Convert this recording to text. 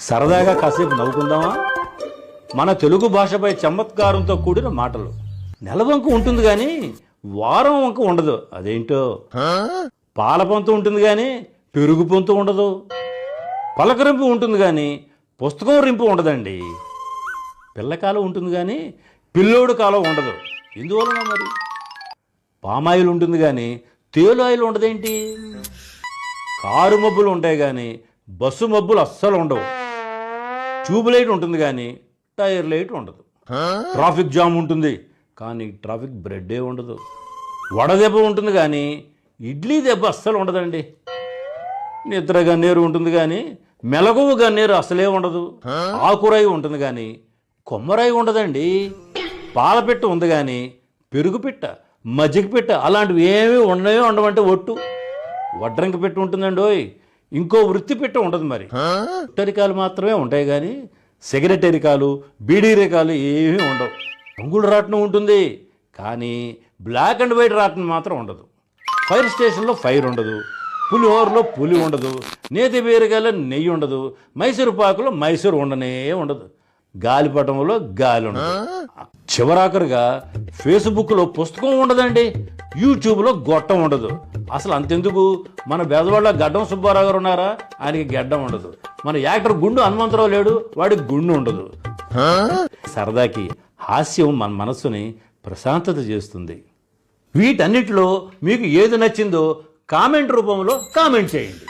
సరదాగా కాసేపు నవ్వుకుందామా? మన తెలుగు భాషపై చమత్కారంతో కూడిన మాటలు. నెలవంక ఉంటుంది కానీ వారం వంక ఉండదు. అదేంటో? పాల పొంతు ఉంటుంది కానీ పెరుగు పొంతు ఉండదు. పలకరింపు ఉంటుంది కానీ పుస్తకం రింపు ఉండదండి. పిల్లకాలం ఉంటుంది కానీ పిల్లోడు కాలం ఉండదు. ఎందువలన మరి? పామాయిల్ ఉంటుంది కానీ తేలు ఆయిల్ ఉండదేంటి? కారు మబ్బులు ఉంటాయి కానీ బస్సు మబ్బులు అస్సలు ఉండవు. ట్యూబ్ లైట్ ఉంటుంది కానీ టైర్ లైట్ ఉండదు. ట్రాఫిక్ జామ్ ఉంటుంది కానీ ట్రాఫిక్ బ్రెడ్డే ఉండదు. వడదెబ్బ ఉంటుంది కానీ ఇడ్లీ దెబ్బ అస్సలు ఉండదండి. నిద్ర గన్నేరు ఉంటుంది కానీ మెలకువ గన్నేరు అసలే ఉండదు. ఆకురాయి ఉంటుంది కానీ కొమ్మరాయి ఉండదండి. పాలపిట్ట ఉంది కానీ పెరుగు పిట్ట మజ్జిగ పిట్ట అలాంటివి ఏమీ ఉండవే ఉండవంటే ఒట్టు. వడ్రంకి పెట్టి ఉంటుందండి ఓయ్ ఇంకో వృత్తి పెట్ట ఉండదు మరి. టరికాలు మాత్రమే ఉంటాయి కానీ సిగరెట్ ఎరికాలు బీడీ రేకాలు ఏమీ ఉండవు. రంగుల రాట్నం ఉంటుంది కానీ బ్లాక్ అండ్ వైట్ రాట్నం మాత్రం ఉండదు. ఫైర్ స్టేషన్లో ఫైర్ ఉండదు పులిహోరలో పులి ఉండదు నేతి బీరకాయలో నెయ్యి ఉండదు మైసూరు పాకులో మైసూరు ఉండనే ఉండదు. గాలిపటంలో గాలి ఉండదు. చివరాఖరుగా ఫేస్బుక్లో పుస్తకం ఉండదండి. యూట్యూబ్లో గొట్టం ఉండదు. అసలు అంతెందుకు? మన బెదవాళ్ళ గడ్డం సుబ్బారావు గారు ఉన్నారా? ఆయనకి గడ్డం ఉండదు. మన యాక్టర్ గుండు హనుమంతరావు లేడు వాడికి గుండు ఉండదు. సరదాకి హాస్యం మన మనస్సుని ప్రశాంతత చేస్తుంది. వీటన్నిటిలో మీకు ఏది నచ్చిందో కామెంట్ రూపంలో కామెంట్ చేయండి.